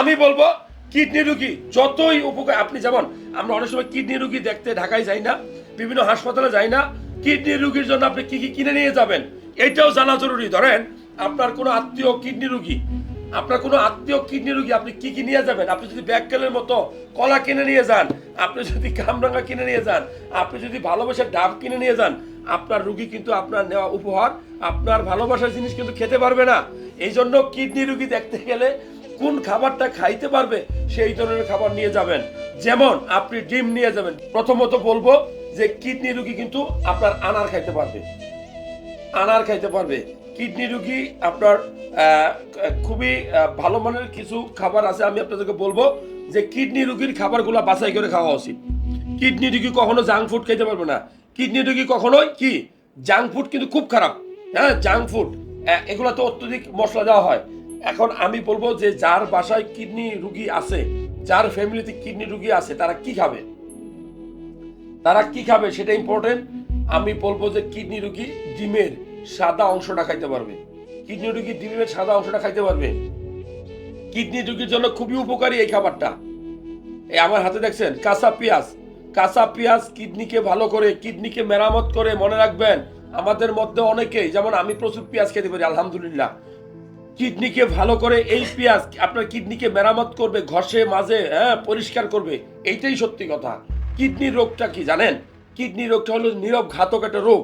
আমি বলব, কিডনি রুগী, যতই উপকার, আপনি যেমন, আমরা অনেক সময় কিডনি রুগী দেখতে ঢাকায় যাই না, বিভিন্ন হাসপাতালে যাই না, কিডনি রুগীর জন্য আপনি কি কি কিনে নিয়ে যাবেন, এটাও জানা জরুরি। ধরেন, আপনার কোনো আত্মীয় কিডনি রুগী, আপনার কোনো আত্মীয় কিডনি রুগী, আপনি কি কি নিয়ে যাবেন? আপনি যদি ব্যাককেলের মতো কলা কিনে নিয়ে যান, আপনি যদি কামরাঙ্গা কিনে নিয়ে যান, আপনি যদি ভালোবাসার ডাব কিনে নিয়ে যান, আপনার রুগী কিন্তু আপনার নেওয়া উপহার, আপনার ভালোবাসার জিনিস কিন্তু খেতে পারবে না। এই জন্য কিডনি রুগী দেখতে গেলে কোন খাবারটা খাইতে পারবে সেই ধরনের খাবার নিয়ে যাবেন। যেমন আপনি ডিম নিয়ে যাবেন। প্রথমত বলব যে কিডনি রুগী কিন্তু আপনার আনার খাইতে পারবে। আনার খাইতে পারবে। কিডনি রুগী আপনার খুবই ভালো মানের কিছু খাবার আছে, আমি আপনাদেরকে বলব যে কিডনি রুগীর খাবারগুলো বাছাই করে খাওয়া উচিত। কিডনি রুগী কখনো জাঙ্ক ফুড খেতে পারবে না। কিডনি রুগী কখনোই কি? জাঙ্ক ফুড কিন্তু খুব খারাপ। হ্যাঁ জাঙ্ক ফুড এগুলো তো অত্যধিক মশলা দেওয়া হয়। এখন আমি বলব যে যার বাসায় কিডনি রুগী আছে, যার ফ্যামিলিতে কিডনি রুগী আছে, তারা কি খাবে? তারা কি খাবে সেটা ইম্পর্টেন্ট আমি বলব যে কিডনি রুগী ডিমের সাদা অংশটা খাইতে পারবে। কিডনি রুগী ডিমের সাদা অংশটা খাইতে পারবে। কিডনি রুগীর জন্য খুবই উপকারী এই খাবারটা। এই আমার হাতে দেখছেন, কাঁচা পেঁয়াজ। কাঁচা পেঁয়াজ কিডনিকে ভালো করে, কিডনিকে মেরামত করে মনে রাখবেন। আমাদের মধ্যে অনেকেই, যেমন আমি প্রচুর পেঁয়াজ খেতে পারি, আলহামদুলিল্লাহ। কিডনিকে ভালো করে এই পেঁয়াজ আপনার কিডনিকে মেরামত করবে, ঘষে মাঝে হ্যাঁ পরিষ্কার করবে, এইটাই সত্যি কথা। কিডনি রোগটা কি জানেন? কিডনি রোগটা হলো নীরব ঘাতক একটা রোগ।